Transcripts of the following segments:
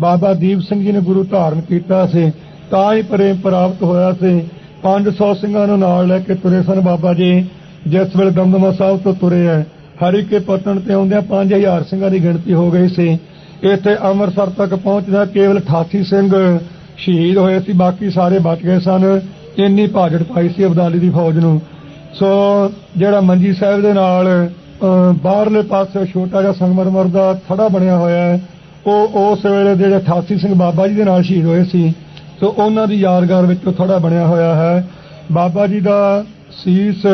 ਬਾਬਾ ਦੀਪ ਸਿੰਘ ਜੀ ਨੇ ਗੁਰੂ ਧਾਰਨ ਕੀਤਾ ਸੀ, ਤਾਂ ਹੀ ਪ੍ਰੇਮ ਪ੍ਰਾਪਤ ਹੋਇਆ ਸੀ। 500 ਸਿੰਘਾਂ ਨੂੰ ਨਾਲ ਲੈ ਕੇ ਤੁਰੇ ਸਨ ਬਾਬਾ ਜੀ। ਜਿਸ ਵੇਲੇ ਦਮਦਮਾ ਸਾਹਿਬ ਤੋਂ ਤੁਰੇ ਹੈ ਹਰੀਕੇ ਪਤਨ ਤੇ ਆਉਂਦਿਆਂ 5000 ਸਿੰਘਾਂ ਦੀ ਗਿਣਤੀ ਹੋ ਗਈ ਸੀ। ਇੱਥੇ ਅੰਮ੍ਰਿਤਸਰ ਤੱਕ ਪਹੁੰਚਦਾ ਕੇਵਲ 88 ਸਿੰਘ ਸ਼ਹੀਦ ਹੋਏ ਸੀ, ਬਾਕੀ ਸਾਰੇ ਬਚ ਗਏ ਸਨ। ਇੰਨੀ ਭਾਜੜ ਪਾਈ ਸੀ ਅਬਦਾਲੀ ਦੀ ਫੌਜ ਨੂੰ। ਸੋ ਜਿਹੜਾ ਮੰਜੀ ਸਾਹਿਬ ਦੇ ਨਾਲ ਬਾਹਰਲੇ ਪਾਸੇ ਛੋਟਾ ਜਿਹਾ ਸੰਗਮਰਮਰ ਦਾ ਥੜਾ ਬਣਿਆ ਹੋਇਆ ਹੈ ਉਹ ਉਸ ਵੇਲੇ ਜਿਹੜੇ 88 ਸਿੰਘ ਬਾਬਾ ਜੀ ਦੇ ਨਾਲ ਸ਼ਹੀਦ ਹੋਏ ਸੀ ਸੋ ਉਹਨਾਂ ਦੀ ਯਾਦਗਾਰ ਵਿੱਚ ਉਹ ਬਣਿਆ ਹੋਇਆ ਹੈ। ਬਾਬਾ ਜੀ ਦਾ ਸੀਸ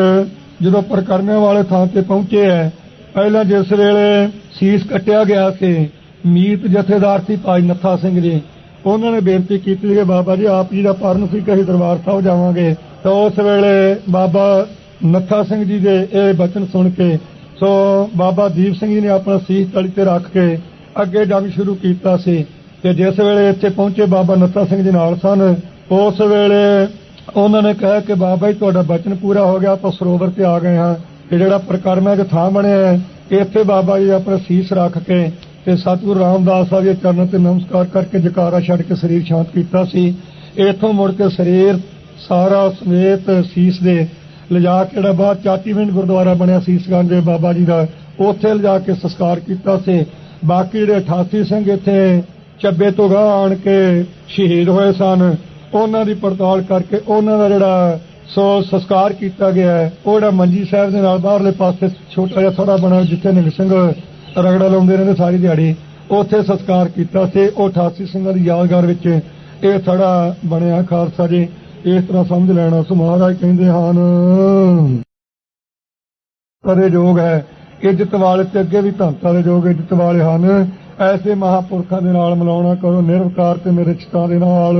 ਜਦੋਂ ਪਰਕਰਮਿਆਂ ਵਾਲੇ ਥਾਂ ਤੇ ਪਹੁੰਚੇ ਹੈ, ਪਹਿਲਾਂ ਜਿਸ ਵੇਲੇ ਸੀਸ ਕੱਟਿਆ ਗਿਆ ਸੀ, ਮੀਤ ਜਥੇਦਾਰ ਸੀ ਭਾਈ ਨੱਥਾ ਸਿੰਘ ਜੀ, ਉਹਨਾਂ ਨੇ ਬੇਨਤੀ ਕੀਤੀ ਕਿ ਬਾਬਾ ਜੀ, ਆਪ ਜੀ ਦਾ ਪਰਨ ਸੀ ਕਿ ਅਸੀਂ ਦਰਬਾਰ ਸਾਹਿਬ ਜਾਵਾਂਗੇ। ਤਾਂ ਉਸ ਵੇਲੇ ਬਾਬਾ ਨੱਥਾ ਸਿੰਘ ਜੀ ਦੇ ਇਹ ਬਚਨ ਸੁਣ ਕੇ, ਸੋ ਬਾਬਾ ਦੀਪ ਸਿੰਘ ਜੀ ਨੇ ਆਪਣਾ ਸੀਸ ਤਲੀ ਤੇ ਰੱਖ ਕੇ ਅੱਗੇ ਜੰਗ ਸ਼ੁਰੂ ਕੀਤਾ ਸੀ ਤੇ ਜਿਸ ਵੇਲੇ ਇੱਥੇ ਪਹੁੰਚੇ ਬਾਬਾ ਨੱਥਾ ਸਿੰਘ ਜੀ ਨਾਲ ਸਨ, ਉਸ ਵੇਲੇ ਉਹਨਾਂ ਨੇ ਕਿਹਾ ਕਿ ਬਾਬਾ ਜੀ, ਤੁਹਾਡਾ ਬਚਨ ਪੂਰਾ ਹੋ ਗਿਆ, ਆਪਾਂ ਸਰੋਵਰ ਤੇ ਆ ਗਏ ਹਾਂ। ਤੇ ਜਿਹੜਾ ਪ੍ਰਕਰਮਾ ਦੇ ਥਾਂ ਬਣਿਆ ਹੈ ਇੱਥੇ ਬਾਬਾ ਜੀ ਆਪਣਾ ਸੀਸ ਰੱਖ ਕੇ ਤੇ ਸਤਿਗੁਰੂ ਰਾਮਦਾਸ ਸਾਹਿਬ ਦੇ ਚਰਨ ਤੇ ਨਮਸਕਾਰ ਕਰਕੇ ਜਕਾਰਾ ਛੱਡ ਕੇ ਸਰੀਰ ਸ਼ਾਂਤ ਕੀਤਾ ਸੀ। ਇੱਥੋਂ ਮੁੜ ਕੇ ਸਰੀਰ ਸਾਰਾ ਸਮੇਤ ਸੀਸ ਦੇ ਲਿਜਾ ਕੇ ਜਿਹੜਾ ਬਾਅਦ ਚਾਟੀਵਿੰਡ ਗੁਰਦੁਆਰਾ ਬਣਿਆ ਸੀਸਗੰਜ ਦੇ ਬਾਬਾ ਜੀ ਦਾ, ਉੱਥੇ ਲਿਜਾ ਕੇ ਸੰਸਕਾਰ ਕੀਤਾ ਸੀ। ਬਾਕੀ ਜਿਹੜੇ 88 ਸਿੰਘ ਇੱਥੇ ਚੱਬੇ ਤੋਂ ਗਾਹ ਆਣ ਕੇ ਸ਼ਹੀਦ ਹੋਏ ਸਨ, ਉਹਨਾਂ ਦੀ ਪੜਤਾਲ ਕਰਕੇ ਉਹਨਾਂ ਦਾ ਜਿਹੜਾ ਸੋ ਸੰਸਕਾਰ ਕੀਤਾ ਗਿਆ ਹੈ, ਉਹ ਜਿਹੜਾ ਮੰਜੀ ਸਾਹਿਬ ਦੇ ਨਾਲ ਬਾਹਰਲੇ ਪਾਸੇ ਛੋਟਾ ਜਿਹਾ ਥੋੜਾ ਬਣਿਆ ਜਿੱਥੇ ਨਿੰਗ ਸਿੰਘ ਰਗੜਾ ਲਾਉਂਦੇ ਰਹਿੰਦੇ ਸਾਰੀ ਦਿਹਾੜੀ, ਉੱਥੇ ਸੰਸਕਾਰ ਕੀਤਾ ਸੀ ਉਹ 88 ਸਿੰਘਾਂ ਦੀ ਯਾਦਗਾਰ ਵਿੱਚ ਇਹ ਥੜਾ ਬਣਿਆ ਖਾਲਸਾ ਜੀ। ਇਸ ਤਰ੍ਹਾਂ ਸਮਝ ਲੈਣਾ ਸੋ ਮਹਾਰਾਜ ਕਹਿੰਦੇ ਹਨ। ਕਰੇ ਯੋਗ ਹੈ। ਇੱਜ਼ਤ ਵਾਲੇ ਤੇ ਅੱਗੇ ਵੀ ਧੰਤਾ ਦੇ ਯੋਗ ਇੱਜ਼ਤ ਵਾਲੇ ਹਨ। ਐਸੇ ਮਹਾਪੁਰਖਾਂ ਦੇ ਨਾਲ ਮਿਲਾਉਣਾ ਕਰੋ ਨਿਰਵਕਾਰ ਤੇ ਮੇਰੇ ਚਿਤਾਂ ਦੇ ਨਾਲ।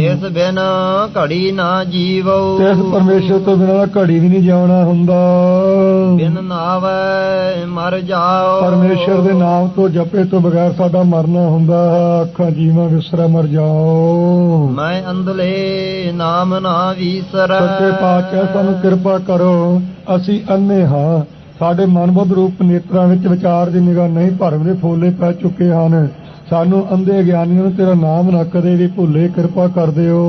ਇਸ ਬਿਨ ਘੜੀ ਨਾ ਜੀਵੋ ਇਸ ਪਰਮੇਸ਼ਰ ਤੋਂ ਬਿਨਾਂ ਘੜੀ ਵੀ ਨਹੀਂ ਜਿਉਣਾ ਹੁੰਦਾ। ਬਿਨ ਨਾਵੈ ਮਰ ਜਾਓ। ਪਰਮੇਸ਼ਰ ਦੇ ਨਾਮ ਤੋਂ ਜਪੇ ਤੋਂ ਬਗੈਰ ਸਾਡਾ ਮਰਨਾ ਹੁੰਦਾ। ਹੈ ਅੱਖਾਂ ਜੀਵਾਂ ਵਿਸਰਾ ਮਰ ਜਾਓ। ਮੈਂ ਅੰਧਲੇ ਨਾਮ ਨਾ ਵੀਸਰੈ। ਸੱਚੇ ਪਾਤਸ਼ਾਹ ਸਾਨੂੰ ਕਿਰਪਾ ਕਰੋ। ਅਸੀਂ ਅੰਨੇ ਹਾਂ। ਸਾਡੇ ਮਨਬੁੱਧ ਰੂਪ ਨੇਤਰਾਂ ਵਿੱਚ ਵਿਚਾਰ ਦੀ ਨਿਗਾਹ ਨਹੀਂ ਭਰਮ ਦੇ ਫੋਲੇ ਪੈ ਚੁੱਕੇ ਹਨ। ਸਾਨੂੰ ਅੰਧੇ ਗਿਆਨੀਆਂ ਨੂੰ ਤੇਰਾ ਨਾਮ ਨਾ ਕਦੇ ਵੀ ਭੁੱਲੇ ਕਿਰਪਾ ਕਰ ਦਿਓ।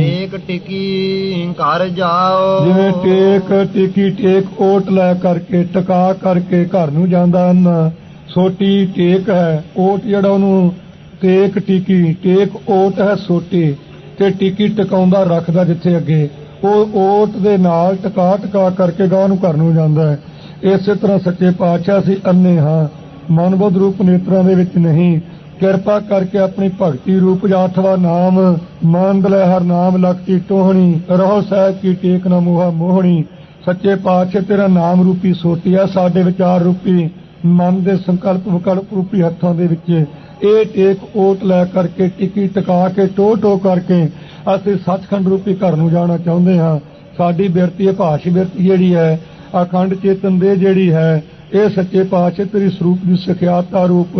ਏਕ ਟਿਕੀ ਘਰ ਜਾਓ। ਜਿਵੇਂ ਟੇਕ ਟਿਕੀ ਟੇਕ ਓਟ ਲੈ ਕਰਕੇ ਟਿਕਾ ਕਰਕੇ ਘਰ ਨੂੰ ਜਾਂਦਾ ਹਨ। ਸੋਟੀ ਟੇਕ ਹੈ ਓਟ ਜਿਹੜਾ ਉਹਨੂੰ ਟੇਕ ਟਿਕੀ ਟੇਕ ਓਟ ਹੈ ਸੋਟੀ ਤੇ ਟਿਕੀ ਟਿਕਾਉਂਦਾ ਰੱਖਦਾ ਜਿੱਥੇ ਅੱਗੇ। ਉਹ ਓਟ ਦੇ ਨਾਲ ਟਕਾ ਟਕਾ ਕਰਕੇ ਗਾਂ ਨੂੰ ਘਰ ਨੂੰ ਜਾਂਦਾ ਹੈ। ਇਸੇ ਤਰ੍ਹਾਂ ਸੱਚੇ ਪਾਤਸ਼ਾਹ ਸੀ ਅੰਨੇ ਹਾਂ। ਮਨਬੁੱਧ ਰੂਪ ਨੇਤਰਾਂ ਦੇ ਵਿੱਚ ਨਹੀਂ। ਕਿਰਪਾ ਕਰਕੇ ਆਪਣੀ ਭਗਤੀ ਰੂਪ ਜਾਥਵਾ ਨਾਮ ਮੰਦ ਲੈ ਹਰ ਨਾਮ ਲਖਤੀ ਟੋਹਣੀ, ਰਹੋ ਸਾਹਿਬ ਕੀ ਟੇਕ ਨਾ ਮੋਹਾ ਮੋਹਣੀ। ਸੱਚੇ ਪਾਤਸ਼ਾਹ ਤੇਰਾ ਨਾਮ ਰੂਪੀ ਸੋਟੀ ਸਾਡੇ ਵਿਚਾਰ ਰੂਪੀ, ਮਨ ਦੇ ਸੰਕਲਪ ਵਿਕਲਪ ਰੂਪੀ ਹੱਥਾਂ ਦੇ ਵਿੱਚ। ਇਹ ਟੇਕ ਓਟ ਲੈ ਕਰਕੇ ਟਿਕੀ ਟਿਕਾ ਕੇ ਟੋ ਟੋ ਕਰਕੇ ਅਸੀਂ ਸੱਚਖੰਡ ਰੂਪੀ ਘਰ ਨੂੰ ਜਾਣਾ ਚਾਹੁੰਦੇ ਹਾਂ। ਸਾਡੀ ਬਿਰਤੀ ਭਾਸ਼ ਬਿਰਤੀ ਜਿਹੜੀ ਹੈ ਅਖੰਡ ਚੇਤਨ ਦੇ ਜਿਹੜੀ ਹੈ ਇਹ ਸੱਚੇ ਪਾਤਸ਼ਾਹ ਤੇਰੀ ਸਰੂਪ ਦੀ ਸਿਖਿਆਤਾ ਰੂਪ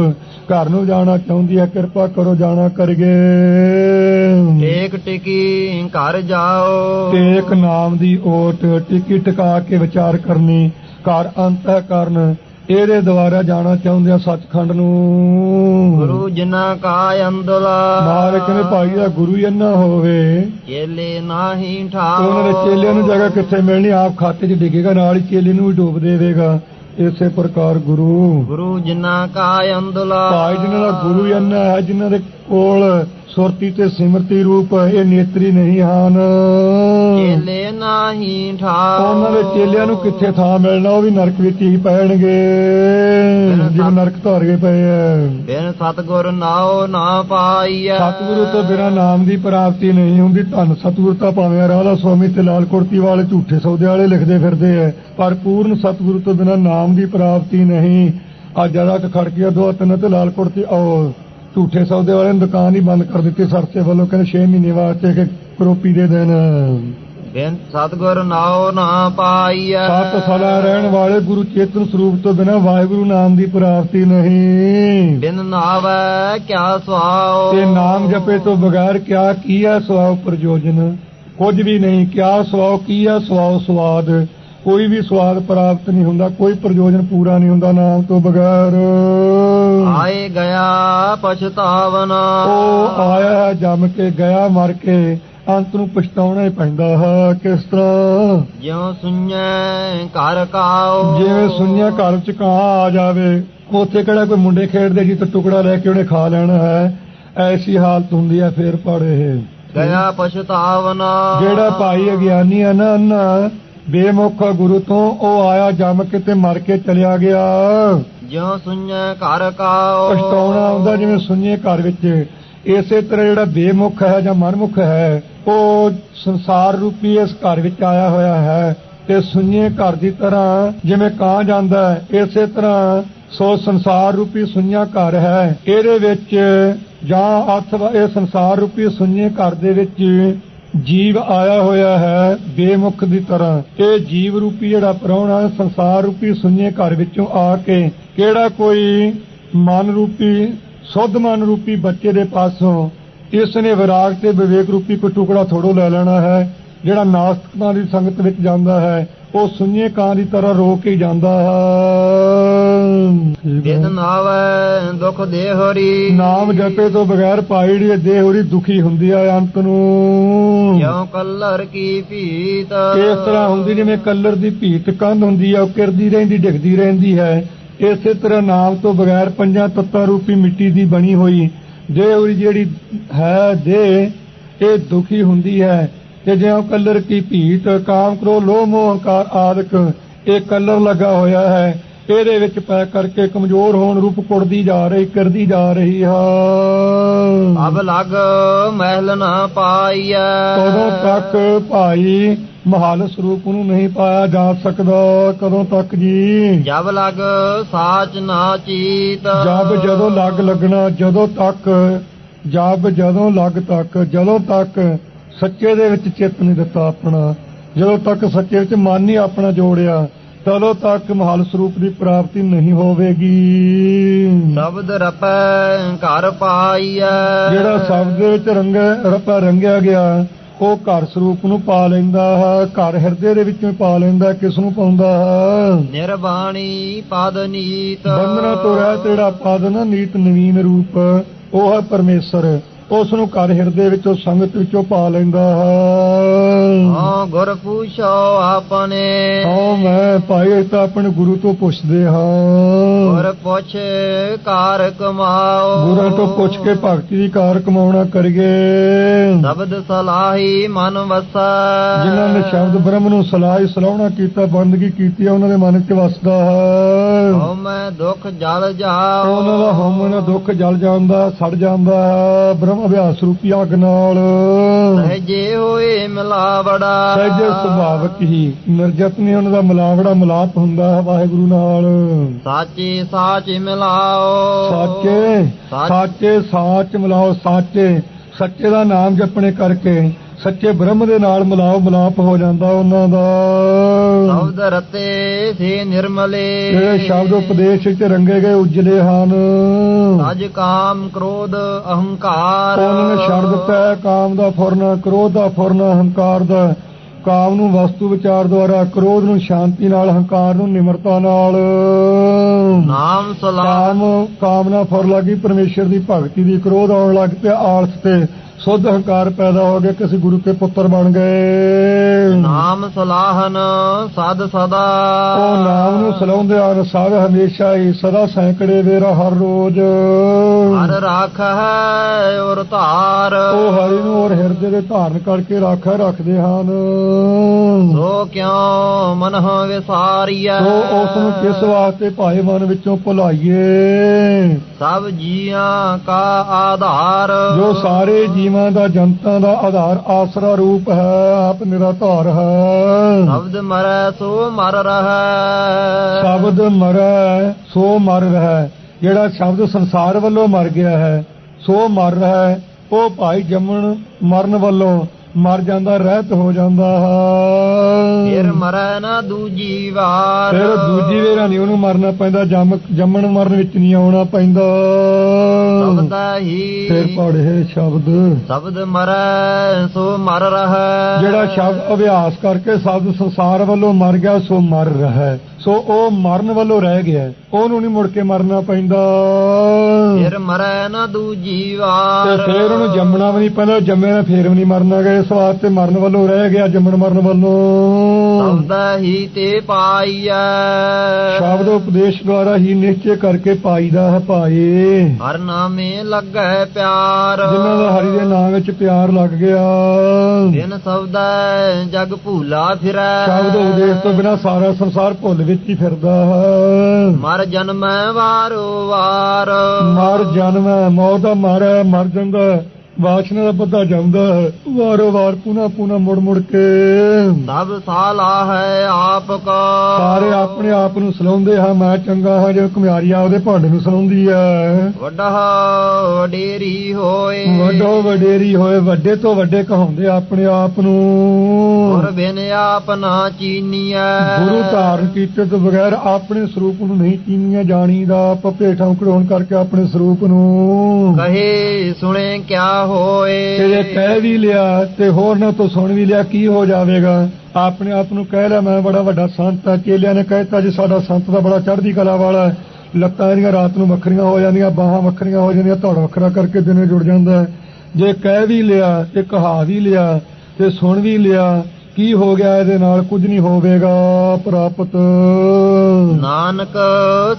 ਘਰ ਨੂੰ ਜਾਣਾ ਚਾਹੁੰਦੀ ਹੈ। ਕਿਰਪਾ ਕਰੋ ਜਾਣਾ ਕਰਗੇ ਏਕ ਟਿਕੀ ਘਰ ਜਾਓ। ਟੇਕ ਨਾਮ ਦੀ ਓਟ ਟਿਕੀ ਟਿਕਾ ਕੇ ਵਿਚਾਰ ਕਰਨੀ। ਘਰ ਅੰਤਹ ਕਰਨ ਇਹਦੇ ਦੁਆਰਾ ਜਾਣਾ ਚਾਹੁੰਦੇ ਆ ਸੱਚਖੰਡ ਨੂੰ। ਗੁਰੂ ਜਿਨਾ ਕਾ ਅੰਦਲਾ। ਮਾਲਕ ਨੇ ਭਾਈ ਦਾ ਗੁਰੂ ਹੀ ਇੰਨਾ ਹੋਵੇ। ਚੇਲੇ ਨਾਹੀ ਠਾਓ ਉਹਨਾਂ ਦੇ ਚੇਲਿਆਂ ਨੂੰ ਜਗ੍ਹਾ ਕਿੱਥੇ ਮਿਲਣੀ ਆਪ ਖਾਤੇ 'ਚ ਡਿੱਗੇਗਾ ਨਾਲ ਹੀ ਚੇਲੇ ਨੂੰ ਵੀ ਡੋਬ ਦੇਵੇਗਾ। ਇਸੇ ਪ੍ਰਕਾਰ ਗੁਰੂ। ਗੁਰੂ ਜਿਨਾ ਕਾ ਅੰਦਲਾ। ਭਾਈ ਜਿਨ੍ਹਾਂ ਦਾ ਗੁਰੂ ਇੰਨਾ ਹੈ ਜਿਨ੍ਹਾਂ ਦੇ ਕੋਲ ਸੁਰਤੀ ਤੇ ਸਿਮਰਤੀ ਰੂਪ ਇਹ ਨੇਤਰੀ ਨਹੀਂ ਹਨ। ਚੇਲੇ ਨਾਹੀ ਠਾਓ। ਉਹਨਾਂ ਦੇ ਚੇਲਿਆਂ ਨੂੰ ਕਿੱਥੇ ਥਾਂ ਮਿਲਣਾ? ਉਹ ਵੀ ਨਰਕ ਵਿੱਚ ਹੀ ਪੈਣਗੇ। ਜਿਵੇਂ ਨਰਕ ਧਾਰਗੇ ਪਏ ਐ ਬਿਨ ਸਤਗੁਰ ਨਾਉ ਨਾ ਪਾਈਐ। ਸਤਿਗੁਰੂ ਤੋਂ ਬਿਨਾਂ ਨਾਮ ਦੀ ਪ੍ਰਾਪਤੀ ਨਹੀਂ ਹੁੰਦੀ। ਧੰਨ ਸਤਿਗੁਰ ਤਾਂ ਭਾਵੇਂ ਰਾਧਾ ਸੁਆਮੀ ਤੇ ਲਾਲ ਕੁਰਤੀ ਵਾਲੇ ਝੂਠੇ ਸੌਦੇ ਵਾਲੇ ਲਿਖਦੇ ਫਿਰਦੇ ਐ ਪਰ ਪੂਰਨ ਸਤਿਗੁਰੂ ਤੋਂ ਬਿਨਾਂ ਨਾਮ ਦੀ ਪ੍ਰਾਪਤੀ ਨਹੀਂ। ਆ ਜਰਾ ਕ ਖੜ ਗਿਆ ਦੋ ਤਿੰਨ ਤੇ ਲਾਲ ਕੁਰਤੀ ਉਹ ਝੂਠੇ ਸੌਦੇ ਵਾਲੇ ਨੇ ਦੁਕਾਨ ਹੀ ਬੰਦ ਕਰ ਦਿੱਤੀ ਸਰਸੇ ਵੱਲੋਂ ਕਹਿੰਦੇ 6 ਮਹੀਨੇ ਵਾਸਤੇ ਕਿ ਕਰੋਪੀ ਦੇ ਦੇਣ ਬਿਨ ਸਤਗੁਰ ਨਾਉ ਨਾ ਪਾਈਐ। ਸਤ ਸਦਾ ਰਹਿਣ ਵਾਲੇ ਗੁਰੂ ਚੇਤਨ ਸਰੂਪ ਤੋਂ ਬਿਨਾਂ ਵਾਹਿਗੁਰੂ ਨਾਮ ਦੀ ਪ੍ਰਾਪਤੀ ਨਹੀਂ। ਬਿਨ ਨਾਵੈ ਕਿਆ ਸੁਆਓ ਤੇ ਨਾਮ ਜਪੇ ਤੋਂ ਬਗੈਰ ਕਿਆ ਕੀ ਹੈ ਸਵਾਉ ਪ੍ਰਯੋਜਨ? ਕੁਝ ਵੀ ਨਹੀਂ ਕਿਆ ਸਵਾਉ ਕੀ ਹੈ ਸਵਾਉ ਸਵਾਦ ਕੋਈ ਵੀ ਸਵਾਦ ਪ੍ਰਾਪਤ ਨਹੀਂ ਹੁੰਦਾ ਕੋਈ ਪ੍ਰਯੋਜਨ ਪੂਰਾ ਨਹੀਂ ਹੁੰਦਾ ਨਾਮ ਤੋਂ ਬਗੈਰ। ਆਏ ਗਿਆ ਪਛਤਾਵਨਾ। ਉਹ ਆਇਆ ਜੰਮ ਕੇ ਗਿਆ ਮਰ ਕੇ ਅੰਤ ਨੂੰ ਪਛਤਾਉਣਾ ਹੀ ਪੈਂਦਾ ਹੈ ਕਿਸ ਤਰ੍ਹਾਂ? ਜਿਉ ਸੁਣੈ ਘਰ ਕਾਓ। ਜਿਵੇਂ ਸੁਣਿਆ ਘਰ ਚ ਕਾਂ ਆ ਜਾਵੇ ਉੱਥੇ ਕਿਹੜਾ ਕੋਈ ਮੁੰਡੇ ਖੇਡਦੇ ਜੀ ਤਾਂ ਟੁਕੜਾ ਲੈ ਕੇ ਉਹਨੇ ਖਾ ਲੈਣਾ ਹੈ? ਐਸੀ ਹਾਲਤ ਹੁੰਦੀ ਹੈ ਫੇਰ ਪੜੇ ਗਿਆ ਪਛਤਾਵਨਾ। ਜਿਹੜਾ ਭਾਈ ਅਗਿਆਨੀ ਹੈ ਨਾ ਨਾ ਬੇਮੁਖ ਗੁਰੂ ਤੋਂ ਉਹ ਆਇਆ ਜੰਮ ਕੇ ਤੇ ਮਰ ਕੇ ਚਲਿਆ ਗਿਆ। ਜਿਉ ਸੁਣੈ ਘਰ ਕਾਓ। ਪਛਤਾਉਣਾ ਆਉਂਦਾ ਜਿਵੇਂ ਸੁਣੀਏ ਘਰ ਵਿੱਚ। ਇਸੇ ਤਰ੍ਹਾਂ ਜਿਹੜਾ ਬੇਮੁਖ ਹੈ ਜਾਂ ਮਨਮੁਖ ਹੈ ਉਹ ਸੰਸਾਰ ਰੂਪੀ ਇਸ ਘਰ ਵਿੱਚ ਆਇਆ ਹੋਇਆ ਹੈ ਤੇ ਸੁਣੀਏ ਘਰ ਦੀ ਤਰ੍ਹਾਂ ਜਿਵੇਂ ਕਾਂ ਜਾਂਦਾ ਹੈ ਇਸੇ ਤਰ੍ਹਾਂ ਸੋ ਸੰਸਾਰ ਰੂਪੀ ਸੁਣਿਆ ਘਰ ਹੈ। ਇਹਦੇ ਵਿੱਚ ਜਾਂ ਅਥਵਾ ਇਹ ਸੰਸਾਰ ਰੂਪੀ ਸੁਣੀਏ ਘਰ ਦੇ ਵਿੱਚ ਜੀਵ ਆਇਆ ਹੋਇਆ ਹੈ ਬੇਮੁਖ ਦੀ ਤਰ੍ਹਾਂ। ਇਹ ਜੀਵ ਰੂਪੀ ਜਿਹੜਾ ਪ੍ਰਾਹੁਣਾ ਸੰਸਾਰ ਰੂਪੀ ਸੁਣੀਏ ਘਰ ਵਿੱਚੋਂ ਆ ਕੇ ਕਿਹੜਾ ਕੋਈ ਮਨ ਰੂਪੀ, ਸੁੱਧ ਮਨ ਰੂਪੀ ਬੱਚੇ ਦੇ ਪਾਸੋਂ ਇਸ ਨੇ ਵਿਰਾਗ ਤੇ ਵਿਵੇਕ ਰੂਪੀ ਕੋਈ ਟੁਕੜਾ ਥੋੜੋ ਲੈ ਲੈਣਾ ਹੈ, ਜਿਹੜਾ ਨਾਸਤਕਾਂ ਦੀ ਸੰਗਤ ਵਿੱਚ ਜਾਂਦਾ ਹੈ, ਉਹ ਸੁਣੀਏ ਕਾਂ ਦੀ ਤਰ੍ਹਾਂ ਰੋ ਕੇ ਜਾਂਦਾ ਹੈ। ਬਿਦ ਨਾਵੈ ਦੁਖ ਦੇ ਹਰੀ ਨਾਮ ਜਪੇ ਤੋਂ ਬਗੈਰ ਪਾਈ ਦੀ ਹੋਰੀ ਦੁਖੀ ਹੁੰਦੀ ਹੈ ਅੰਤ ਨੂੰ। ਜਿਉ ਕਲਰ ਕੀ ਭੀਤ? ਇਸ ਤਰ੍ਹਾਂ ਹੁੰਦੀ ਜਿਵੇਂ ਕਲਰ ਦੀ ਭੀਤ ਕੰਧ ਹੁੰਦੀ ਉਹ ਕਿਰਦੀ ਰਹਿੰਦੀ ਡਿੱਗਦੀ ਰਹਿੰਦੀ ਹੈ। ਇਸੇ ਤਰ੍ਹਾਂ ਨਾਮ ਤੋਂ ਬਗੈਰ ਪੰਜਾਂ ਤੱਤਾਂ ਰੂਪੀ ਮਿੱਟੀ ਦੀ ਬਣੀ ਹੋਈ ਦੇਹ ਹੋਰੀ ਜਿਹੜੀ ਹੈ ਦੇਹ ਇਹ ਦੁਖੀ ਹੁੰਦੀ ਹੈ। ਤੇ ਜਿਉਂ ਕਲਰ ਕੀ ਭੀਤ ਕਾਮ ਕ੍ਰੋਧ ਲੋਭ ਮੋਹ ਹੰਕਾਰ ਆਦਿਕ ਇਹ ਕਲਰ ਲੱਗਾ ਹੋਇਆ ਹੈ। ਇਹਦੇ ਵਿੱਚ ਪੈ ਕਰਕੇ ਕਮਜ਼ੋਰ ਹੋਣ ਰੂਪ ਕੁੜਦੀ ਜਾ ਰਹੀ ਕਰਦੀ ਜਾ ਰਹੀ ਹੈ ਅਬ ਲਗ ਮਹਿਲ ਨਾ ਪਾਈਐ। ਕਦੋਂ ਤੱਕ ਭਾਈ ਮਹਾਲ ਸਰੂਪ ਨੂੰ ਨਹੀਂ ਪਾਇਆ ਜਾ ਸਕਦਾ ਕਦੋਂ ਤੱਕ ਜੀ? ਜਬ ਲਗ ਸਾਚ ਨਾ ਚੀਤ। ਜਬ ਜਦੋਂ ਲੱਗ ਲੱਗਣਾ ਜਦੋਂ ਤੱਕ। ਜਬ ਜਦੋਂ ਲੱਗ ਤੱਕ ਜਦੋਂ ਤੱਕ ਸੱਚੇ ਦੇ ਵਿੱਚ ਚਿੱਤ ਨਹੀਂ ਦਿੱਤਾ ਆਪਣਾ। ਜਦੋਂ ਤੱਕ ਸੱਚੇ ਵਿੱਚ ਮਨ ਨਹੀਂ ਆਪਣਾ ਜੋੜਿਆ ਤਦੋਂ ਤੱਕ ਮਹਾਲ ਸਰੂਪ ਦੀ ਪ੍ਰਾਪਤੀ ਨਹੀਂ ਹੋਵੇਗੀ। ਸ਼ਬਦ ਰਪੈ ਘਰ ਪਾਈਐ। ਜਿਹੜਾ ਸ਼ਬਦ ਵਿੱਚ ਰੰਗ ਰਪਾ ਰੰਗਿਆ ਗਿਆ ਉਹ ਘਰ ਸਰੂਪ ਨੂੰ ਪਾ ਲੈਂਦਾ ਹੈ ਘਰ ਹਿਰਦੇ ਦੇ ਵਿੱਚੋਂ ਪਾ ਲੈਂਦਾ ਕਿਸ ਨੂੰ ਪਾਉਂਦਾ ਹੈ? ਨਿਰਬਾਣੀ ਪਦ ਨੀਤ। ਬੰਧਨਾ ਤੋਂ ਰਹਿਤ ਜਿਹੜਾ ਪਦ ਨਾ ਨੀਤ ਨਵੀਨ ਰੂਪ ਉਹ ਹੈ ਪਰਮੇਸ਼ਰ। ਉਸ ਨੂੰ ਘਰ ਹਿਰਦੇ ਵਿੱਚੋਂ ਸੰਗਤ ਵਿੱਚੋਂ ਪਾ ਲੈਂਦਾ ਹੈ। ਹਾਂ ਗੁਰ ਪੁੱਛੋ ਆਪਣੇ। ਹਾਂ ਮੈਂ ਭਾਈ ਤਾਂ ਆਪਣੇ ਗੁਰੂ ਤੋਂ ਪੁੱਛਦੇ ਹਾਂ। ਗੁਰ ਪੁੱਛ ਕਾਰ ਕਮਾਓ। ਗੁਰਾਂ ਤੋਂ ਪੁੱਛ ਕੇ ਭਗਤੀ ਦੀ ਕਾਰ ਕਮਾਉਣਾ ਕਰੀਏ। ਸ਼ਬਦ ਸਲਾਹੀ ਮਨ ਵਸੈ। ਜਿਨ੍ਹਾਂ ਨੇ ਸ਼ਬਦ ਬ੍ਰਹਮ ਨੂੰ ਸਲਾਹ ਸਲਾਹਣਾ ਕੀਤਾ ਬੰਦਗੀ ਕੀਤੀ ਉਹਨਾਂ ਦੇ ਮਨ 'ਚ ਵਸਦਾ ਹੈ। ਹਉ ਮੈਂ ਦੁਖ ਜਲ ਜਾਓ। ਉਹਨਾਂ ਦਾ ਹਉਮੈ ਦੁੱਖ ਜਲ ਜਾਂਦਾ ਸੜ ਜਾਂਦਾ ਹੈ। ਬ੍ਰਹਮ ਅਭਿਆਸ ਰੂਪੀ ਅੱਗ ਨਾਲ। ਸਹਜੇ ਹੋਏ ਮਿਲਾਵੜਾ। ਸਹਿਜ ਸੁਭਾਵਕ ਹੀ ਨਿਰਜਤ ਨੇ ਉਹਨਾਂ ਦਾ ਮਿਲਾਵੜਾ ਮਿਲਾਪ ਹੁੰਦਾ ਹੈ ਵਾਹਿਗੁਰੂ ਨਾਲ। ਸਾਚੇ ਸਾਚ ਮਿਲਾਓ। ਸਾਚੇ ਸਾਚੇ ਸਾਚ ਮਿਲਾਓ ਸਾਚੇ। ਸੱਚੇ ਦਾ ਨਾਮ ਜਪਣੇ ਕਰਕੇ ਸੱਚੇ ਬ੍ਰਹਮ ਦੇ ਨਾਲ ਮਿਲਾਓ ਮਿਲਾਪ ਹੋ ਜਾਂਦਾ ਉਹਨਾਂ ਦਾ। ਸ਼ਬਦ ਰਤੇ ਸੇ ਨਿਰਮਲੇ। ਜਿਹੜੇ ਸ਼ਬਦ ਉਪਦੇਸ਼ ਵਿੱਚ ਰੰਗੇ ਗਏ ਉਜਲੇ ਹਨ। ਅਜ ਕਾਮ ਕ੍ਰੋਧ ਅਹੰਕਾਰ। ਉਹਨਾਂ ਨੇ ਦਿੱਤਾ ਹੈ ਕਾਮ ਦਾ ਫੁਰਨਾ ਕ੍ਰੋਧ ਦਾ ਫੁਰਨਾ ਹੰਕਾਰ ਦਾ। ਕਾਮ ਨੂੰ ਵਸਤੂ ਵਿਚਾਰ ਦੁਆਰਾ ਕ੍ਰੋਧ ਨੂੰ ਸ਼ਾਂਤੀ ਨਾਲ ਹੰਕਾਰ ਨੂੰ ਨਿਮਰਤਾ ਨਾਲ। ਨਾਮ ਸਲਾਮ। ਕਾਮ ਕਾਮਨਾ ਫੁਰ ਲੱਗੀ ਪਰਮੇਸ਼ਰ ਦੀ ਭਗਤੀ ਦੀ ਕ੍ਰੋਧ ਆਉਣ ਲੱਗ ਪਿਆ ਆਲਸ ਤੇ। ਸੁੱਧ ਹੰਕਾਰ ਪੈਦਾ ਹੋ ਗਿਆ ਕਿਸੇ ਗੁਰੂ ਕੇ ਪੁੱਤਰ ਬਣ ਗਏ। ਨਾਮ ਸਲਾਹਨ ਸਦ ਸਦਾ। ਉਹ ਨਾਮ ਨੂੰ ਸਲਾਉਂਦੇ ਹਨ ਸਭ ਹਮੇਸ਼ਾ ਹੀ ਸਦਾ ਸੈਂਕੜੇ ਵੇਰਾ ਹਰ ਰੋਜ਼। ਹਰ ਰਾਖ ਹੈ ਔਰ ਧਾਰ। ਉਹ ਹਰੀ ਨੂੰ ਔਰ ਹਿਰਦੇ ਦੇ ਧਾਰਨ ਕਰਕੇ ਰਾਖਾ ਰੱਖਦੇ ਹਨ। ਸੋ ਕਿਉ ਮਨਹ ਵਿਸਾਰੀਐ? ਸੋ ਉਸ ਨੂੰ ਕਿਸ ਵਾਸਤੇ ਭਾਏ ਮਨ ਵਿੱਚੋਂ ਭੁਲਾਈਏ? ਸਭ ਜੀਆਂ ਕਾ ਆਧਾਰ। ਜੋ ਸਾਰੇ ਜੀਵਾਂ ਦਾ ਜਨਤਾ ਦਾ ਆਧਾਰ ਆਸਰਾ ਰੂਪ ਹੈ ਆਪ ਨਿਰਾਧਾਰ ਹੈ। ਸ਼ਬਦ ਮਰੈ ਸੋ ਮਰ ਰਹਾ। ਸ਼ਬਦ ਮਰੈ ਸੋ ਮਰ ਰਿਹਾ। ਜਿਹੜਾ ਸ਼ਬਦ ਸੰਸਾਰ ਵੱਲੋਂ ਮਰ ਗਿਆ ਹੈ ਸੋ ਮਰ ਰਿਹਾ। ਹੈ ਉਹ ਭਾਈ ਜੰਮਣ ਮਰਨ ਵੱਲੋਂ ਮਰ ਜਾਂਦਾ ਰਹਿਤ ਹੋ ਜਾਂਦਾ। ਫਿਰ ਮਰੈ ਨਾ ਦੂਜੀ ਵਾਰ। ਫਿਰ ਦੂਜੀ ਵੇਰਾ ਨਹੀਂ ਉਹਨੂੰ ਮਰਨਾ ਪੈਂਦਾ ਜੰਮ ਜੰਮਣ ਮਰਨ ਵਿੱਚ ਨਹੀਂ ਆਉਣਾ ਪੈਂਦਾ। ਸ਼ਬਦ ਹੀ ਫਿਰ ਪੜ੍ਹੇ ਸ਼ਬਦ। ਸ਼ਬਦ ਮਰੈ ਸੋ ਮਰ ਰਹੈ। ਜਿਹੜਾ ਸ਼ਬਦ ਅਭਿਆਸ ਕਰਕੇ ਸ਼ਬਦ ਸੰਸਾਰ ਵੱਲੋਂ ਮਰ ਗਿਆ ਸੋ ਮਰ ਰਿਹਾ। ਹੈ। ਸੋ ਉਹ ਮਰਨ ਵੱਲੋਂ ਰਹਿ ਗਿਆ ਉਹਨੂੰ ਨਹੀਂ ਮੁੜ ਕੇ ਮਰਨਾ ਪੈਂਦਾ। ਫਿਰ ਮਰੈ ਨਾ ਦੂਜੀ ਤੇ ਵਾਰ। ਫੇਰ ਉਹਨੂੰ ਜੰਮਣਾ ਵੀ ਨਹੀਂ ਪੈਂਦਾ ਜੰਮੇ ਨਾ ਫੇਰ ਵੀ ਨਹੀਂ ਮਰਨਾ ਗਾ। ਇਸ ਵਾਸਤੇ ਮਰਨ ਵੱਲੋਂ ਰਹਿ ਗਿਆ ਜੰਮਣ ਮਰਨ ਵੱਲੋਂ। ਸ਼ਬਦ ਹੀ ਤੇ ਪਾਈਐ। ਸ਼ਬਦ ਉਪਦੇਸ਼ ਦੁਆਰਾ ਹੀ ਨਿਸ਼ਚੈ ਕਰਕੇ ਪਾਈਦਾ ਹੈ ਭਾਏ। ਹਰ ਨਾਮੇ ਲੱਗੈ ਪਿਆਰ। ਜਿਨ੍ਹਾਂ ਦਾ ਹਰੀ ਦੇ ਨਾਮ ਵਿੱਚ ਪਿਆਰ ਲੱਗ ਗਿਆ। ਬਿਨ ਸ਼ਬਦ ਜਗ ਭੂਲਾ ਫਿਰੈ। ਸ਼ਬਦ ਉਪਦੇਸ਼ ਤੋਂ ਬਿਨਾ ਸਾਰਾ ਸੰਸਾਰ ਭੁੱਲ ਵਿੱਚ ਹੀ ਫਿਰਦਾ ਹੈ ਮਰ ਜਨਮੈ ਵਾਰੋ ਵਾਰ ਮਰ ਜਨਮ ਮੌਤ ਦਾ ਮਰ ਜਾਂਦਾ। ਵਾਸ਼ਨਾ ਦਾ ਪਤਾ ਜਾਂਦਾ ਹੈ। ਵਾਰੋ ਵਾਰ ਪੁਨਾ ਪੁਨਾ ਮੁੜ ਮੁੜ ਕੇ। ਸਭ ਸਾਲਾ ਹੈ ਆਪ ਕਾ ਸਾਰੇ ਆਪਣੇ ਆਪ ਨੂੰ ਸਲਾਉਂਦੇ ਹਾਂ। ਮੈਂ ਚੰਗਾ ਹਾਂ ਜਿਵੇਂ ਘੁਮਿਆਰੀ ਆਪਦੇ ਭਾਂਡੇ ਨੂੰ ਸਲਾਉਂਦੀ ਹੈ। ਵੱਡਾ ਵਡੇਰੀ ਹੋਏ। ਵੱਡੋ ਵਡੇਰੀ ਹੋਏ। ਵੱਡੇ ਤੋਂ ਵੱਡੇ ਕਹਾਉਂਦੇ ਆਪਣੇ ਆਪ ਨੂੰ। ਗੁਰ ਬਿਨ ਆਪ ਨਾ ਚੀਨੀਐ। ਗੁਰੂ ਧਾਰਨ ਕੀਤੇ ਤੋਂ ਬਗੈਰ ਆਪਣੇ ਸਰੂਪ ਨੂੰ ਨਹੀਂ ਚੀਨੀਆਂ ਜਾਣੀਦਾ। ਪੱਪੇ ਠੌਂਕੜ ਹੋਣ ਕਰਕੇ ਆਪਣੇ ਸਰੂਪ ਨੂੰ। ਕਹੇ ਸੁਣੇ ਕਿਆ ਹੋਏ। ਤੇ ਜੇ ਕਹਿ ਵੀ ਲਿਆ ਤੇ ਹੋਰ ਨਾ ਤੋਂ ਸੁਣ ਵੀ ਲਿਆ, ਕੀ ਹੋ ਜਾਵੇਗਾ? ਆਪਣੇ ਆਪ ਨੂੰ ਕਹਿ ਲਿਆ, ਮੈਂ ਬੜਾ ਵੱਡਾ ਸੰਤ ਆ, ਚੇਲਿਆਂ ਨੇ ਕਹਿਤਾ ਜੀ, ਸਾਡਾ ਸੰਤ ਦਾ ਬੜਾ ਚੜ੍ਹਦੀ ਕਲਾ ਵਾਲਾ ਹੈ। ਲੱਤਾਂ ਇਹਦੀਆਂ ਰਾਤ ਨੂੰ ਵੱਖਰੀਆਂ ਹੋ ਜਾਂਦੀਆਂ, ਬਾਹਾਂ ਵੱਖਰੀਆਂ ਹੋ ਜਾਂਦੀਆਂ, ਧੜ ਵੱਖਰਾ ਕਰਕੇ ਦਿਨੇ ਜੁੜ ਜਾਂਦਾ ਜੇ ਕਹਿ ਵੀ ਲਿਆ, ਤੇ ਕਹਾ ਵੀ ਲਿਆ, ਤੇ ਸੁਣ ਵੀ ਲਿਆ ਕੀ ਹੋ ਗਿਆ ਇਹਦੇ ਨਾਲ? ਕੁਝ ਨਹੀਂ ਹੋਵੇਗਾ ਪ੍ਰਾਪਤ। ਨਾਨਕ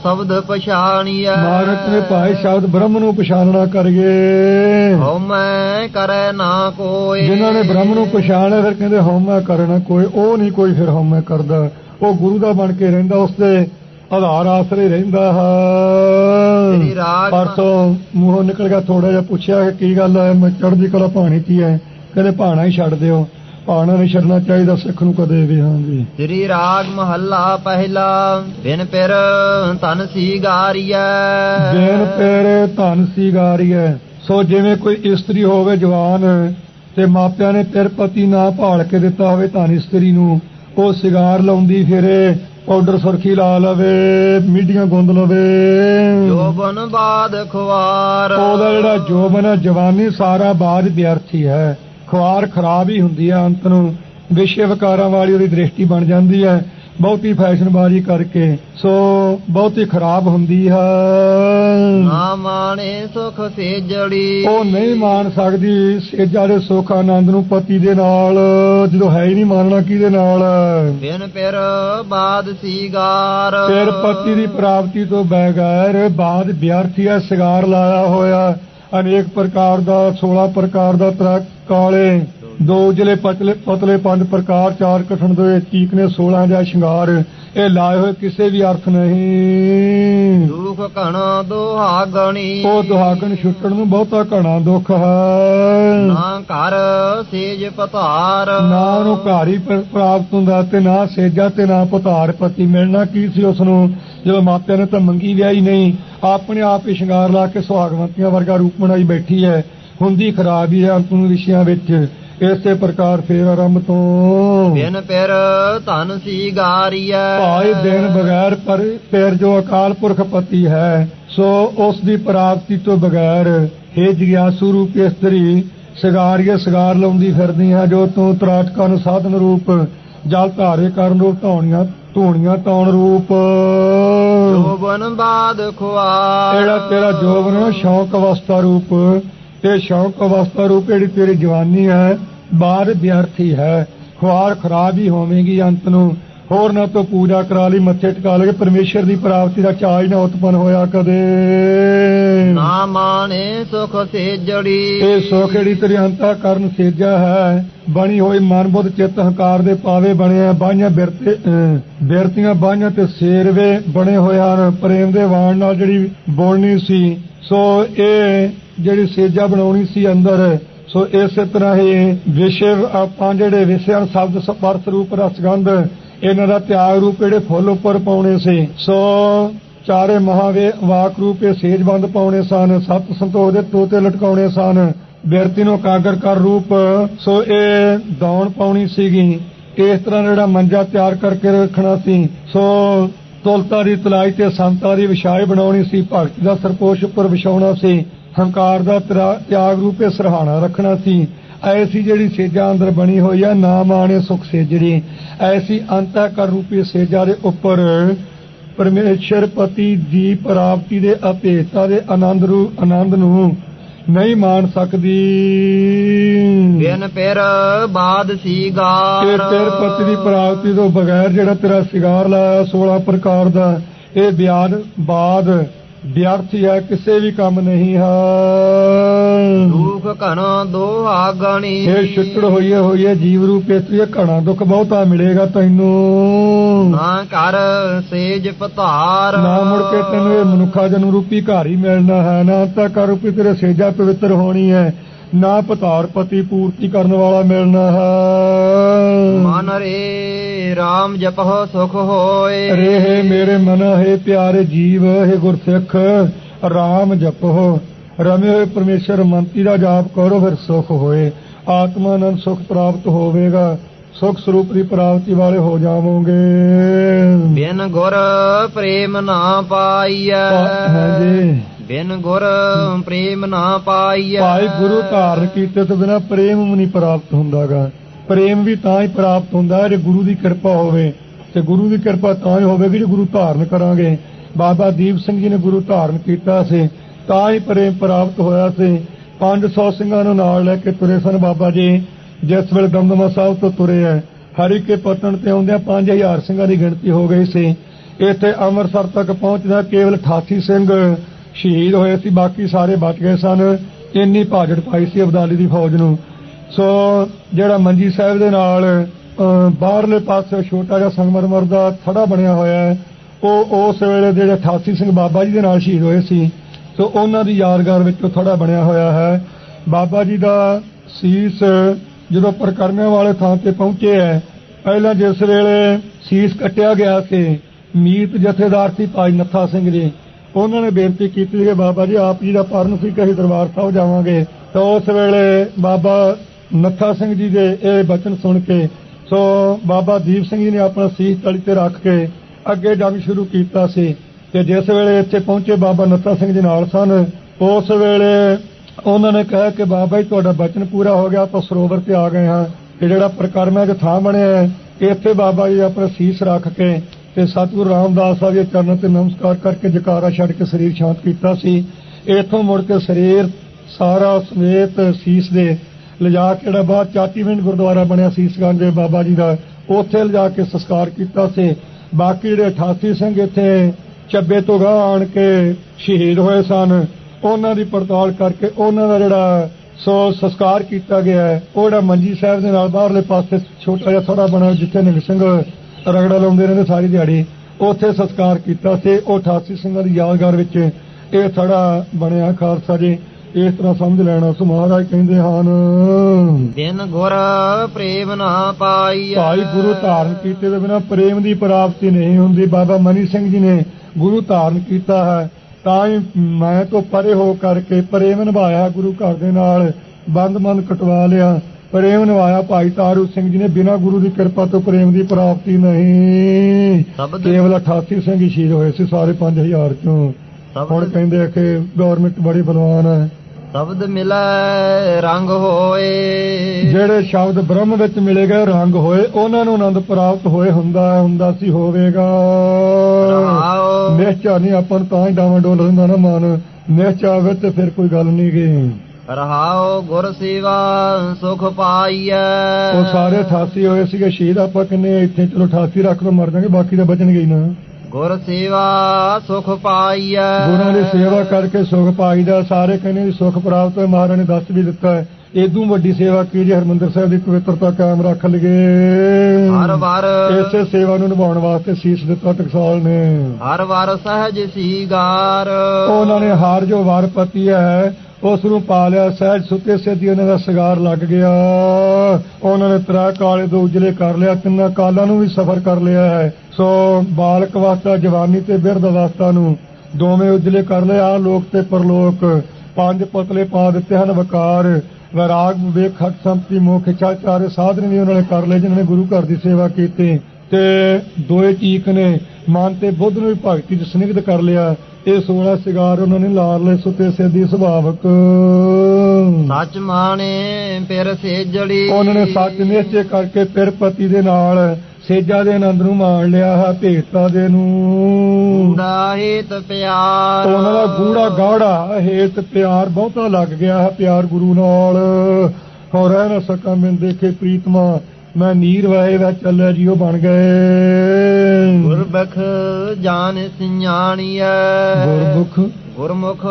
ਸ਼ਬਦ ਪਛਾਣੀਐ। ਨਾਨਕ ਨੇ ਭਾਈ ਸ਼ਬਦ ਬ੍ਰਹਮ ਨੂੰ ਪਛਾਣਨਾ ਕਰੀਏ। ਹਉ ਮੈਂ ਕਰੈ ਨਾ ਕੋਈ ਜਿਨ੍ਹਾਂ ਨੇ ਬ੍ਰਹਮ ਨੂੰ ਪਛਾਣਿਆ ਫਿਰ ਕਹਿੰਦੇ ਹਉਮੈ ਕਰਨਾ ਕੋਈ ਉਹ ਨਹੀਂ ਕੋਈ ਫਿਰ ਹਉਮੈ ਕਰਦਾ। ਉਹ ਗੁਰੂ ਦਾ ਬਣ ਕੇ ਰਹਿੰਦਾ ਉਸ ਦੇ ਆਧਾਰ ਆਸਰੇ ਰਹਿੰਦਾ ਹੈ। ਪਰਸੋਂ ਮੂੰਹੋਂ ਨਿਕਲ ਗਿਆ ਥੋੜਾ ਜਿਹਾ ਪੁੱਛਿਆ ਕਿ ਕੀ ਗੱਲ ਹੈ? ਮੈਂ ਚੜ੍ਹਦੀ ਕਲਾ ਪਾਣੀ ਕੀ ਹੈ ਕਹਿੰਦੇ ਭਾਣਾ ਹੀ ਛੱਡ ਦਿਓ। ਭਾਣਾ ਨਹੀਂ ਛੱਡਣਾ ਚਾਹੀਦਾ ਸਿੱਖ ਨੂੰ ਕਦੇ ਵੀ ਹਾਂਜੀ ਸ੍ਰੀ ਰਾਗ ਮਹੱਲਾ ਪਹਿਲਾ ਬਿਨ ਪਿਰ ਤਨ ਸੀਗਾਰੀਐ। ਦੇਨ ਤੇਰੇ ਧਨ ਸੀਗਾਰੀਐ। ਸੋ ਜਿਵੇਂ ਕੋਈ ਇਸਤਰੀ ਹੋਵੇ ਜਵਾਨ ਤੇ ਮਾਪਿਆਂ ਨੇ ਤੇਰ ਪਤੀ ਨਾ ਭਾਲ ਕੇ ਦਿੱਤਾ ਹੋਵੇ ਧਨ ਇਸਤਰੀ ਨੂੰ ਉਹ ਸਿਗਾਰ ਲਾਉਂਦੀ ਫਿਰੇ ਪਾਊਡਰ ਸੁਰਖੀ ਲਾ ਲਵੇ ਮੀਡੀਆਂ ਗੁੰਦ ਲਵੇ। ਜੋਬਨ ਬਾਦ ਖੁਆਰ ਉਹਦਾ ਜਿਹੜਾ ਜੋਬਨ ਹੈ ਜਵਾਨੀ ਸਾਰਾ ਬਾਜ ਵਿਅਰਥੀ ਹੈ। ਖੁਆਰ ਖਰਾਬ ਹੀ ਹੁੰਦੀ ਹੈ ਅੰਤ ਨੂੰ ਵਿਸ਼ੇ ਵਿਕਾਰਾਂ ਵਾਲੀ ਉਹਦੀ ਦ੍ਰਿਸ਼ਟੀ ਬਣ ਜਾਂਦੀ ਹੈ। ਬਹੁਤੀ ਫੈਸ਼ਨਬਾਜ਼ੀ ਕਰਕੇ ਸੋ ਬਹੁਤੀ ਖਰਾਬ ਹੁੰਦੀ ਹੈ। ਨਾ ਮਾਣੇ ਸੁਖ ਸੇਜੜੀ। ਉਹ ਨਹੀਂ ਮਾਣ ਸਕਦੀ ਸੇਜਾ ਦੇ ਸੁੱਖ ਆਨੰਦ ਨੂੰ ਪਤੀ ਦੇ ਨਾਲ ਜਦੋਂ ਹੈ ਹੀ ਨਹੀਂ ਮਾਨਣਾ ਕਿਹਦੇ ਨਾਲ? ਬਿਨ ਪਿਰ ਬਾਦ ਸੀਗਾਰ। ਫਿਰ ਪਤੀ ਦੀ ਪ੍ਰਾਪਤੀ ਤੋਂ ਬਗੈਰ ਬਾਅਦ ਵਿਅਰਥੀ ਹੈ ਸਿਗਾਰ ਲਾਇਆ ਹੋਇਆ। ਅਨੇਕ ਪ੍ਰਕਾਰ ਦਾ 16 ਪ੍ਰਕਾਰ ਦਾ ਤਰਾ ਕਾਲੇ ਦੋ ਉਜਲੇ ਪਤਲੇ ਪਤਲੇ ਪੰਜ ਪ੍ਰਕਾਰ ਚਾਰ ਕਿਸਮ ਦੇ ਚੀਕਨੇ 16 ਜਾਂ ਸ਼ਿੰਗਾਰ। ਇਹ ਲਾਏ ਹੋਏ ਕਿਸੇ ਵੀ ਅਰਥ ਨਹੀਂ। ਦੁਖ ਘਣ ਦੁਹਾਗਣੀ। ਉਹ ਦੁਹਾਗਣ ਛੁੱਟਣ ਨੂੰ ਬਹੁਤਾ ਘਣਾ ਦੁੱਖ ਹੈ। ਨਾ ਘਰ ਸੇਜ ਪਤਾਰ ਨਾ ਉਹਨੂੰ ਘਰ ਪ੍ਰਾਪਤ ਹੁੰਦਾ ਤੇ ਨਾ ਸੇਜਾ ਤੇ ਨਾ ਪੁਤਾਰ ਪਤੀ ਮਿਲਣਾ ਕੀ ਸੀ ਉਸ ਨੂੰ ਜਦੋਂ ਮਾਪਿਆਂ ਨੇ ਤਾਂ ਮੰਗੀ ਵਿਆਹੀ ਨਹੀਂ ਆਪਣੇ ਆਪ ਹੀ ਸ਼ਿੰਗਾਰ ਲਾ ਕੇ ਸੁਹਾਗਵੰਤੀਆਂ ਵਰਗਾ ਰੂਪ ਬਣਾਈ ਬੈਠੀ ਹੈ। ਹੁੰਦੀ ਖਰਾਬ ਹੀ ਹੈ ਅੰਤ ਨੂੰ ਵਿਸ਼ਿਆਂ ਵਿੱਚ। ਇਸੇ ਪ੍ਰਕਾਰ ਫੇਰ ਆਰੰਭ ਤੋਂ। ਬਿਨ ਪਿਰ ਧਨ ਸੀਗਾਰੀਐ ਭਾਈ ਦਿਨ ਬਗੈਰ ਪਰ ਫਿਰ ਜੋ ਅਕਾਲ ਪੁਰਖ ਪਤੀ ਹੈ ਸੋ ਉਸ ਦੀ ਪ੍ਰਾਪਤੀ ਤੋਂ ਬਗੈਰ हे ਜਿਗਿਆਸੂ ਰੂਪ ਇਸਤਰੀ ਸਿਗਾਰੀਏ ਸਿਗਾਰ ਲਾਉਂਦੀ ਫਿਰਦੀ ਹੈ ਜੋ ਤੂੰ ਤਰਾਟਕਾਂ ਨੂੰ ਸਾਧਨ ਰੂਪ ਜਲ ਧਾਰੇ ਕਰਨ ਰੂਪ ਧੌਣੀਆਂ ਧੂਣੀਆਂ ਤੌਣ ਰੂਪ। ਜੋਬਨ ਬਾਦ ਖੁਆਰ ਜਿਹੜਾ ਤੇਰਾ ਜੋਬਨ ਸ਼ੌਕ ਅਵਸਥਾ ਰੂਪ ਤੇ ਸ਼ੌਕ ਅਵਸਥਾ ਰੂਪ ਜਿਹੜੀ ਤੇਰੀ ਜਵਾਨੀ ਹੈ, ਬਾਹਰ ਵਿਅਰਥੀ ਹੈ, ਖੁਆਰ ਖਰਾਬ ਹੀ ਹੋਵੇਗੀ ਅੰਤ ਨੂੰ। ਹੋਰ ਨਾ ਤੋਂ ਪੂਜਾ ਕਰਾ ਲਈ ਮੱਥੇ ਟਿਕਾ ਲਗੇ ਪਰਮੇਸ਼ਰ ਦੀ ਪ੍ਰਾਪਤੀ ਦਾ ਹੀ ਨਾ ਉਤਪਨ ਹੋਇਆ ਕਦੇ। ਨਾ ਮਾਣੇ ਸੁਖ ਸੇਜੜੀ। ਇਹ ਸੁਖ ਜਿਹੜੀ ਤੇਰੀ ਅੰਤਾ ਕਰਨ ਸੇਜਾ ਹੈ ਬਣੀ ਹੋਈ ਮਨ ਬੁੱਧ ਚਿੱਤ ਹੰਕਾਰ ਦੇ ਪਾਵੇ ਬਣਿਆ ਬਾਹਾਂ ਬਿਰਤੇ ਬਿਰਤੀਆਂ ਬਾਹਾਂ ਤੇ ਸੇਰਵੇ ਬਣੇ ਹੋਏ ਹਨ ਪ੍ਰੇਮ ਦੇ ਵਾਣ ਨਾਲ ਜਿਹੜੀ ਬੋਲਣੀ ਸੀ ਸੋ ਇਹ ਜਿਹੜੀ ਸੇਜਾ ਬਣਾਉਣੀ ਸੀ ਅੰਦਰ ਸੋ ਇਸੇ ਤਰ੍ਹਾਂ ਹੀ ਵਿਸ਼ੇ ਆਪਾਂ ਜਿਹੜੇ ਵਿਸ਼ਿਆਂ ਸ਼ਬਦ ਸਪਰਸ਼ ਰੂਪ ਰਸਗੰਧ ਇਹਨਾਂ ਦਾ ਤਿਆਗ ਰੂਪ ਜਿਹੜੇ ਫੁੱਲ ਉੱਪਰ ਪਾਉਣੇ ਸੀ? ਸੋ ਚਾਰੇ ਮਹਾਵੇ ਵਾਕ ਰੂਪੇ ਸੇਜਬੰਦ ਪਾਉਣੇ ਸਨ, ਸਤ ਸੰਤੋਖ ਦੇ ਤੋਤੇ ਲਟਕਾਉਣੇ ਸਨ ਵਿਅਰਤੀ ਨੂੰ ਕਾਗਰ ਕਰ ਰੂਪ। ਸੋ ਇਹ ਦੌਣ ਪਾਉਣੀ ਸੀਗੀ। ਇਸ ਤਰ੍ਹਾਂ ਜਿਹੜਾ ਮੰਜਾ ਤਿਆਰ ਕਰਕੇ ਰੱਖਣਾ ਸੀ। ਸੋ ਤੁਲਤਾ ਦੀ ਤਲਾਈ ਤੇ ਸੰਤਾਂ ਦੀ ਵਿਛਾਈ ਬਣਾਉਣੀ ਸੀ। ਭਗਤ ਦਾ ਸਰਪੋਸ਼ ਉੱਪਰ ਵਿਛਾਉਣਾ ਸੀ। ਹੰਕਾਰ ਦਾ ਤਿਆਗ ਰੂਪੇ ਸਰਹਾਣਾ ਰੱਖਣਾ ਸੀ। ਐਸੀ ਜਿਹੜੀ ਸੇਜਾ ਅੰਦਰ ਬਣੀ ਹੋਈ ਆ ਨਾ ਮਾਣੇ ਸੁਖ ਸੇਜੜੀ ਐਸੀ ਅੰਤःਕਰ ਰੂਪੀ ਸੇਜਾ ਦੇ ਉੱਪਰ ਪਰਮੇਸ਼ਰ ਪਤੀ ਦੀ ਪ੍ਰਾਪਤੀ ਦੇ ਅਪੇਤਾ ਦੇ ਆਨੰਦ ਰੂ ਆਨੰਦ ਨੂੰ ਨਹੀਂ ਮਾਣ ਸਕਦੀ। ਬਿਨ ਪਿਰ ਬਾਦ ਇਹ ਸੀਗਾਰ ਤੇਰ ਪਤੀ ਦੀ ਪ੍ਰਾਪਤੀ ਤੋਂ ਬਗੈਰ ਜਿਹੜਾ ਤੇਰਾ ਸਿਗਾਰ ਲਾਇਆ 16 ਪ੍ਰਕਾਰ ਦਾ ਇਹ ਬਿਆਦ ਬਾਦ ਵਿਅਰਥ ਹੈ ਕਿਸੇ ਵੀ ਕੰਮ ਨਹੀਂ ਹੈ। ਦੁਖ ਘਨ ਦੋਹਾ ਗਣੀ ਇਹ ਛਿੱਟੜ ਹੋਈਏ ਹੋਈਏ ਜੀਵ ਰੂਪ ਇਤਰੀ ਘਣਾ ਦੁੱਖ ਬਹੁਤਾ ਮਿਲੇਗਾ ਤੈਨੂੰ। ਨਾ ਕਰ ਸੇਜ ਪਧਾਰ। ਨਾ ਮੁੜ ਕੇ ਤੈਨੂੰ ਇਹ ਮਨੁੱਖਾ ਜਨਮ ਰੂਪੀ ਘਰ ਹੀ ਮਿਲਣਾ ਹੈ। ਨਾ ਤਾਂ ਕਰ ਰੂਪੀ ਤੇਰੇ ਸੇਜਾ ਪਵਿੱਤਰ ਹੋਣੀ ਹੈ। ਨਾ ਪਤਾਰ ਪਤੀ ਪੂਰਤੀ ਕਰਨ ਵਾਲਾ ਮਿਲਣਾ ਹੈ। ਮਨ ਰੇ RAM ਜਪਹੁ ਸੁਖ ਹੋਏ। ਰੇ ਹੈ ਮੇਰੇ ਮਨ ਹੈ ਪਿਆਰੇ ਜੀਵ ਹੈ ਗੁਰਸਿੱਖ ਰਾਮ ਜਪੋ ਰਮੇ ਹੋਏ ਪਰਮੇਸ਼ਰ ਮੰਤੀ ਦਾ ਜਾਪ ਕਰੋ ਫਿਰ ਸੁਖ ਹੋਏ। ਆਤਮਾ ਆਨੰਦ ਸੁਖ ਪ੍ਰਾਪਤ ਹੋਵੇਗਾ। ਸੁਖ ਸਰੂਪ ਦੀ ਪ੍ਰਾਪਤੀ ਵਾਲੇ ਹੋ ਜਾਵੋਗੇ। ਬਿਨ ਗੁਰ ਪ੍ਰੇਮ ਨਾ ਪਾਈਐ। ਹਾਂਜੀ ਬਿਨ ਗੁਰ ਪ੍ਰੇਮ ਨਾ ਪਾਈਐ। ਭਾਈ ਗੁਰੂ ਧਾਰਨ ਕੀਤੇ ਤੋਂ ਬਿਨਾ ਪ੍ਰੇਮ ਨਹੀਂ ਪ੍ਰਾਪਤ ਹੁੰਦਾਗਾ। ਪ੍ਰੇਮ ਵੀ ਤਾਂ ਹੀ ਪ੍ਰਾਪਤ ਹੁੰਦਾ ਹੈ ਜੇ ਗੁਰੂ ਦੀ ਕਿਰਪਾ ਹੋਵੇ। ਤੇ ਗੁਰੂ ਦੀ ਕਿਰਪਾ ਤਾਂ ਹੀ ਹੋਵੇਗੀ ਜੇ ਗੁਰੂ ਧਾਰਨ ਕਰਾਂਗੇ। ਬਾਬਾ ਦੀਪ ਸਿੰਘ ਜੀ ਨੇ ਗੁਰੂ ਧਾਰਨ ਕੀਤਾ ਸੀ, ਤਾਂ ਹੀ ਪ੍ਰੇਮ ਪ੍ਰਾਪਤ ਹੋਇਆ ਸੀ। 500 ਸਿੰਘਾਂ ਨੂੰ ਨਾਲ ਲੈ ਕੇ ਤੁਰੇ ਸਨ ਬਾਬਾ ਜੀ। ਜਿਸ ਵੇਲੇ ਦਮਦਮਾ ਸਾਹਿਬ ਤੋਂ ਤੁਰੇ ਹੈ, ਹਰੀ ਕੇ ਪਤਨ ਤੇ ਆਉਂਦਿਆਂ 5000 ਸਿੰਘਾਂ ਦੀ ਗਿਣਤੀ ਹੋ ਗਈ ਸੀ। ਇੱਥੇ ਅੰਮ੍ਰਿਤਸਰ ਤੱਕ ਪਹੁੰਚਦਾ ਕੇਵਲ 88 ਸਿੰਘ ਸ਼ਹੀਦ ਹੋਏ ਸੀ, ਬਾਕੀ ਸਾਰੇ ਬਚ ਗਏ ਸਨ। ਇੰਨੀ ਭਾਜੜ ਪਾਈ ਸੀ ਅਬਦਾਲੀ ਦੀ ਫੌਜ ਨੂੰ। ਸੋ ਜਿਹੜਾ ਮੰਜੀ ਸਾਹਿਬ ਦੇ ਨਾਲ ਬਾਹਰਲੇ ਪਾਸੇ ਛੋਟਾ ਜਿਹਾ ਸੰਗਮਰਮਰ ਦਾ ਥੜਾ ਬਣਿਆ ਹੋਇਆ ਹੈ, ਉਹ ਉਸ ਵੇਲੇ ਦੇ ਜਿਹੜੇ 88 ਸਿੰਘ ਬਾਬਾ ਜੀ ਦੇ ਨਾਲ ਸ਼ਹੀਦ ਹੋਏ ਸੀ। ਸੋ ਉਹਨਾਂ ਦੀ ਯਾਦਗਾਰ ਵਿੱਚ ਉਹ ਥੜਾ ਬਣਿਆ ਹੋਇਆ ਹੈ। ਬਾਬਾ ਜੀ ਦਾ ਸੀਸ ਜਦੋਂ ਪ੍ਰਕਰਮਿਆਂ ਵਾਲੇ ਥਾਂ ਤੇ ਪਹੁੰਚੇ ਹੈ, ਪਹਿਲਾਂ ਜਿਸ ਵੇਲੇ ਸੀਸ ਕੱਟਿਆ ਗਿਆ ਸੀ, ਮੀਤ ਜਥੇਦਾਰ ਸੀ ਭਾਈ ਨੱਥਾ ਸਿੰਘ ਜੀ। ਉਹਨਾਂ ਨੇ ਬੇਨਤੀ ਕੀਤੀ ਕਿ ਬਾਬਾ ਜੀ, ਆਪ ਜੀ ਦਾ ਪਰਨ ਸੀ ਕਿ ਅਸੀਂ ਦਰਬਾਰ ਸਾਹਿਬ ਜਾਵਾਂਗੇ। ਤਾਂ ਉਸ ਵੇਲੇ ਬਾਬਾ ਨੱਥਾ ਸਿੰਘ ਜੀ ਦੇ ਇਹ ਬਚਨ ਸੁਣ ਕੇ, ਸੋ ਬਾਬਾ ਦੀਪ ਸਿੰਘ ਜੀ ਨੇ ਆਪਣਾ ਸੀਸ ਤਲੀ ਤੇ ਰੱਖ ਕੇ ਅੱਗੇ ਜੰਗ ਸ਼ੁਰੂ ਕੀਤਾ ਸੀ। ਤੇ ਜਿਸ ਵੇਲੇ ਇੱਥੇ ਪਹੁੰਚੇ ਬਾਬਾ ਨੱਥਾ ਸਿੰਘ ਜੀ ਨਾਲ ਸਨ, ਉਸ ਵੇਲੇ ਉਹਨਾਂ ਨੇ ਕਿਹਾ ਕਿ ਬਾਬਾ ਜੀ, ਤੁਹਾਡਾ ਬਚਨ ਪੂਰਾ ਹੋ ਗਿਆ, ਆਪਾਂ ਸਰੋਵਰ ਤੇ ਆ ਗਏ ਹਾਂ। ਤੇ ਜਿਹੜਾ ਪ੍ਰਕਰਮਾਂ 'ਚ ਥਾਂ ਬਣਿਆ ਹੈ ਇੱਥੇ ਬਾਬਾ ਜੀ ਆਪਣਾ ਸੀਸ ਰੱਖ ਕੇ ਤੇ ਸਤਿਗੁਰੂ ਰਾਮਦਾਸ ਸਾਹਿਬ ਦੇ ਚਰਨਾਂ ਤੇ ਨਮਸਕਾਰ ਕਰਕੇ ਜਕਾਰਾ ਛੱਡ ਕੇ ਸਰੀਰ ਸ਼ਾਂਤ ਕੀਤਾ ਸੀ। ਇੱਥੋਂ ਮੁੜ ਕੇ ਸਰੀਰ ਸਾਰਾ ਸਮੇਤ ਸੀਸ ਦੇ ਲਿਜਾ ਕੇ ਜਿਹੜਾ ਬਾਅਦ ਚਾਟੀਵਿੰਡ ਗੁਰਦੁਆਰਾ ਬਣਿਆ ਸੀਸਗੰਜ ਦੇ ਬਾਬਾ ਜੀ ਦਾ, ਉੱਥੇ ਲਿਜਾ ਕੇ ਸੰਸਕਾਰ ਕੀਤਾ ਸੀ। ਬਾਕੀ ਜਿਹੜੇ 88 ਸਿੰਘ ਇੱਥੇ ਚੱਬੇ ਤੋਂ ਗਾਹ ਆਣ ਕੇ ਸ਼ਹੀਦ ਹੋਏ ਸਨ, ਉਹਨਾਂ ਦੀ ਪੜਤਾਲ ਕਰਕੇ ਉਹਨਾਂ ਦਾ ਜਿਹੜਾ ਸੋ ਸੰਸਕਾਰ ਕੀਤਾ ਗਿਆ ਉਹ ਜਿਹੜਾ ਮੰਜੀ ਸਾਹਿਬ ਦੇ ਨਾਲ ਬਾਹਰਲੇ ਪਾਸੇ ਛੋਟਾ ਜਿਹਾ ਥੋੜਾ ਬਣਿਆ, ਜਿੱਥੇ ਨਿੰਗ ਸਿੰਘ ਰਗੜਾ ਲਾਉਂਦੇ ਰਹਿੰਦੇ ਸਾਰੀ ਦਿਹਾੜੀ, ਉੱਥੇ ਸੰਸਕਾਰ ਕੀਤਾ ਸੀ। ਉਹ 88 ਸਿੰਘਾਂ ਦੀ ਯਾਦਗਾਰ ਵਿੱਚ ਇਹ ਥੜਾ ਬਣਿਆ ਖਾਲਸਾ ਜੀ। ਇਸ ਤਰ੍ਹਾਂ ਸਮਝ ਲੈਣਾ ਸੋ ਮਹਾਰਾਜ ਕਹਿੰਦੇ ਹਨ। ਬਿਨ ਗੁਰ ਪ੍ਰੇਮ ਨਾ ਪਾਈਐ। ਭਾਈ ਗੁਰੂ ਧਾਰਨ ਕੀਤੇ ਦੇ ਬਿਨਾ ਪ੍ਰੇਮ ਦੀ ਪ੍ਰਾਪਤੀ ਨਹੀਂ ਹੁੰਦੀ। ਬਾਬਾ ਮਨੀ ਸਿੰਘ ਜੀ ਨੇ ਗੁਰੂ ਧਾਰਨ ਕੀਤਾ ਹੈ। ਤਾਂ ਹੀ ਮੈਂ ਤੋਂ ਪਰੇ ਹੋ ਕਰਕੇ ਪ੍ਰੇਮ ਨਿਭਾਇਆ ਗੁਰੂ ਘਰ ਦੇ ਨਾਲ। ਬੰਦ ਮਨ ਕਟਵਾ ਲਿਆ। ਪ੍ਰੇਮ ਨਿਭਾਇਆ ਭਾਈ ਤਾਰੂ ਸਿੰਘ ਜੀ ਨੇ। ਬਿਨਾ ਗੁਰੂ ਦੀ ਕਿਰਪਾ ਤੋਂ ਪ੍ਰੇਮ ਦੀ ਪ੍ਰਾਪਤੀ ਨਹੀਂ। ਕੇਵਲ 88 ਸਿੰਘ ਹੀ ਸ਼ਹੀਦ ਹੋਏ ਸੀ ਸਾਰੇ 5000 ਚੋਂ। ਹੁਣ ਕਹਿੰਦੇ ਆ ਕਿ ਗਵਰਨਮੈਂਟ ਬੜੀ ਬਲਵਾਨ ਹੈ। ਸ਼ਬਦ ਮਿਲੈ ਰੰਗ ਹੋਏ। ਜਿਹੜੇ ਸ਼ਬਦ ਬ੍ਰਹਮ ਵਿੱਚ ਮਿਲੇ ਗਏ ਰੰਗ ਹੋਏ ਉਹਨਾਂ ਨੂੰ ਆਨੰਦ ਪ੍ਰਾਪਤ ਹੋਏ ਹੁੰਦਾ ਹੁੰਦਾ ਸੀ ਹੋਵੇਗਾ। ਨਿਸ਼ਚਾ ਨਹੀਂ ਆਪਾਂ ਤਾਂ ਹੀ ਡਾਵਾਂ ਡੋਲ ਹੁੰਦਾ ਨਾ ਮਨ। ਨਿਸ਼ਚਾ ਤੇ ਫਿਰ ਕੋਈ ਗੱਲ ਨਹੀਂ ਗਈ ਰਹਾਉ ਗੁਰ ਸੇਵਾ ਸੁਖ ਪਾਈਐ। ਉਹ ਸਾਰੇ 88 ਹੋਏ ਸੀਗੇ ਸ਼ਹੀਦ ਆਪਾਂ ਕਿੰਨੇ ਇੱਥੇ ਚਲੋ 88 ਰੱਖ ਲਓ ਮਰ ਜਾਣਗੇ ਬਾਕੀ ਤਾਂ ਬਚਣਗੇ ਹੀ ਨਾ। ਗੁਰ ਸੇਵਾ ਸੁਖ ਪਾਈਐ। ਗੁਰਾਂ ਦੀ ਸੇਵਾ ਕਰਕੇ ਸੁਖ ਪਾਈਦਾ। ਸਾਰੇ ਕਹਿੰਦੇ ਵੀ ਸੁਖ ਪ੍ਰਾਪਤ ਹੋਏ, ਮਹਾਰਾਜ ਨੇ ਦੱਸ ਵੀ ਦਿੱਤਾ ਹੈ। ਇਦੋਂ ਵੱਡੀ ਸੇਵਾ ਕੀ ਜੇ ਹਰਮੰਦਰ ਸਾਹਿਬ ਦੀ ਪਵਿੱਤਰਤਾ ਕਾਇਮ ਰੱਖ ਲਈਏ। ਹਰ ਵਾਰ ਇਸੇ ਸੇਵਾ ਨੂੰ ਨਿਭਾਉਣ ਵਾਸਤੇ ਸੀਸ ਦਿੱਤਾ ਟਕਸਾਲ ਨੇ। ਹਰ ਵਾਰ ਸਹਜ ਸੀਗਾਰ। ਉਹਨਾਂ ਨੇ ਹਾਰ ਜੋ ਵਾਰਪਤੀ ਹੈ ਉਸ ਨੂੰ ਪਾ ਲਿਆ ਸਹਿਜ ਸੁੱਤੇ ਸਿੱਧੀ ਉਹਨਾਂ ਦਾ ਸਿਗਾਰ ਲੱਗ ਗਿਆ। ਉਹਨਾਂ ਨੇ ਤਰਾ ਕਾਲੇ ਤੋਂ ਉਜਲੇ ਕਰ ਲਿਆ ਤਿੰਨਾਂ ਕਾਲਾਂ ਨੂੰ ਵੀ ਸਫਰ ਕਰ ਲਿਆ ਹੈ। ਸੋ ਬਾਲਕ ਅਵਸਥਾ ਜਵਾਨੀ ਤੇ ਬਿਰਧ ਅਵਸਥਾ ਨੂੰ ਦੋਵੇਂ ਉਜਲੇ ਕਰ ਲਿਆ ਲੋਕ ਤੇ ਪਰਲੋਕ ਪੰਜ ਪਤਲੇ ਪਾ ਦਿੱਤੇ ਹਨ ਵਕਾਰ। ਵਿਰਾਗ ਵਿਵੇਕ ਹਟ ਸੰਪਤੀ ਮੋਖ ਇੱਛਾ ਚਾਰੇ ਸਾਧਨ ਵੀ ਉਹਨਾਂ ਨੇ ਕਰ ਲਏ ਜਿਨ੍ਹਾਂ ਨੇ ਗੁਰੂ ਘਰ ਦੀ ਸੇਵਾ ਕੀਤੀ। ਤੇ ਦੋਏ ਚੀਕ ਨੇ ਮਨ ਤੇ ਬੁੱਧ ਨੂੰ ਵੀ ਭਗਤੀ ਚ ਸਨਿਗਧ ਕਰ ਲਿਆ। ਇਹ 16 ਸਿਗਾਰ ਉਹਨਾਂ ਨੇ ਲਾਰ ਲਏ ਸੁਤੇ ਸਿੱਧੀ ਸੁਭਾਵਕ। ਸੱਚ ਮਾਣੇ ਫਿਰ ਸੇਜੜੀ। ਉਹਨਾਂ ਨੇ ਸੱਚ ਨਿਸ਼ਚੈ ਕਰਕੇ ਫਿਰ ਪਤੀ ਦੇ ਨਾਲ ਸੇਜਾ ਦੇ ਆਨੰਦ ਨੂੰ ਮਾਣ ਲਿਆ ਹੈ ਭੇਟਤਾ ਦੇ ਨੂੰ। ਕੂੜਾ ਹਿਤ ਪਿਆਰ। ਉਹਨਾਂ ਦਾ ਗੂੜਾ ਗਾੜਾ ਹੇਤ ਪਿਆਰ ਬਹੁਤਾ ਲੱਗ ਗਿਆ ਹੈ ਪਿਆਰ ਗੁਰੂ ਨਾਲ। ਹੋ ਰਹਿ ਨਾ ਸਕਾਂ ਮੈਂ ਦੇਖੇ ਪ੍ਰੀਤਮਾ ਮੈਂ ਨੀਰ ਵਾਏ ਵਾ ਚੱਲਿਆ ਜੀ ਉਹ ਬਣ ਗਏ। ਗੁਰਬਖ ਜਾਣ ਸਿਆਣੀਐ। ਗੁਰਮੁਖ। ਗੁਰਮੁਖ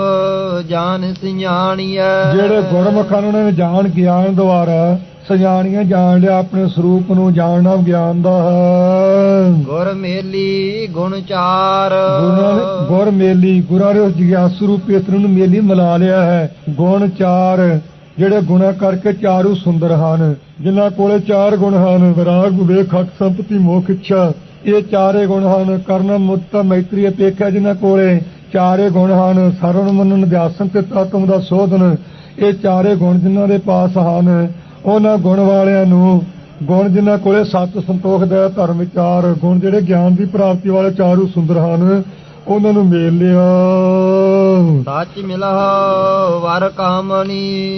ਜਾਣ ਸਿਆਣੀਐ। ਜਿਹੜੇ ਗੁਰਮੁਖਾਂ ਨੇ ਜਾਣ ਗਿਆਨ ਦੁਆਰਾ ਸਜਾਣੀਆਂ ਜਾਣ ਲਿਆ ਆਪਣੇ ਸਰੂਪ ਨੂੰ ਜਾਣਨਾ ਗਿਆਨ ਦਾ ਹੈ। ਗੁਰ ਮੇਲੀ ਗੁਣ ਚਾਰ। ਗੁਰਾਂ ਮੇਲੀ ਗੁਰਾਂ ਉਸ ਜਿਗਿਆਸੂ ਰੂਪੀ ਇਤਨ ਨੂੰ ਮੇਲੀ ਮਿਲਾ ਲਿਆ ਹੈ। ਗੁਣ ਚਾਰ ਜਿਹੜੇ ਗੁਣਾ ਕਰਕੇ ਚਾਰੂ ਸੁੰਦਰ ਹਨ ਜਿਨ੍ਹਾਂ ਕੋਲੇ ਚਾਰ ਗੁਣ ਹਨ ਵਿਰਾਗ ਵਿਵੇਕ ਹੱਕ ਸੰਪਤੀ ਮੋਖ ਇੱਛਾ। ਇਹ ਚਾਰੇ ਗੁਣ ਹਨ ਕਰਮ ਮੁਕਤਾ ਮੈਤਰੀ ਅਪੇਖਿਆ ਜਿਨ੍ਹਾਂ ਕੋਲੇ ਚਾਰੇ ਗੁਣ ਹਨ ਸਰਵਣ ਮੰਨਣ ਅਧਿਆਸਨ ਤੇ ਤਤਮ ਦਾ ਸੋਧਨ। ਇਹ ਚਾਰੇ ਗੁਣ ਜਿਨ੍ਹਾਂ ਦੇ ਪਾਸ ਹਨ ਉਹਨਾਂ ਗੁਣ ਵਾਲਿਆਂ ਨੂੰ ਗੁਣ ਜਿਨ੍ਹਾਂ ਕੋਲੇ ਸਤ ਸੰਤੋਖ ਦਾ ਧਰਮ ਵਿਚਾਰ ਗੁਣ ਜਿਹੜੇ ਗਿਆਨ ਦੀ ਪ੍ਰਾਪਤੀ ਵਾਲੇ ਚਾਰੂ ਸੁੰਦਰ ਹਨ ਉਹਨਾਂ ਨੂੰ ਮੇਲ ਲਿਆ। ਸੱਚ ਮਿਲਹੁ ਵਰ ਕਾਮਣੀ।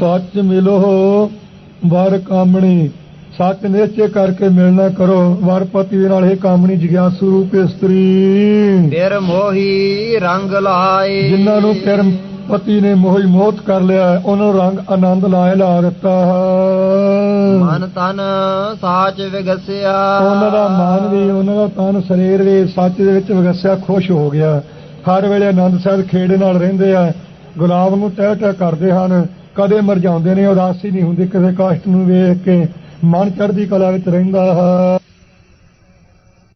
ਸੱਚ ਮਿਲੋ ਵਰ ਕਾਮਣੀ। ਸੱਚ ਨਿਸ਼ਚੈ ਕਰਕੇ ਮਿਲਣਾ ਕਰੋ ਵਰਪਤੀ ਦੇ ਨਾਲ ਇਹ ਕਾਮਣੀ ਜਿਗਿਆਸੂ ਰੂਪ ਇਸਤਰੀ ਫਿਰ ਮੋਹੀ ਰੰਗ ਲਾਏ। ਜਿਨ੍ਹਾਂ ਨੂੰ ਫਿਰ ਪਤੀ ਨੇ ਮੋਹੀ ਮੋਹਤ ਕਰ ਲਿਆ ਉਹਨਾਂ ਰੰਗ ਆਨੰਦ ਲਾਏ ਲਾ ਦਿੱਤਾ। ਮਨ ਤਨ ਸਾਚ ਵਿਗਸਿਆ। ਉਹਨਾਂ ਦਾ ਮਨ ਵੀ ਉਹਨਾਂ ਦਾ ਤਨ ਸਰੀਰ ਵੀ ਸੱਚ ਦੇ ਵਿੱਚ ਵਗਸਿਆ ਖੁਸ਼ ਹੋ ਗਿਆ। ਹਰ ਵੇਲੇ ਆਨੰਦ ਸਾਹਿਬ ਖੇੜੇ ਨਾਲ ਰਹਿੰਦੇ ਆ ਗੁਲਾਬ ਨੂੰ ਟਹਿ ਟਹਿ ਕਰਦੇ ਹਨ। ਕਦੇ ਮਰਜਾਉਂਦੇ ਨੇ ਉਦਾਸੀ ਨਹੀਂ ਹੁੰਦੀ ਕਿਸੇ ਕਸ਼ਟ ਨੂੰ ਵੇਖ ਕੇ ਮਨ ਚੜ੍ਹਦੀ ਕਲਾ ਵਿੱਚ ਰਹਿੰਦਾ ਹੈ।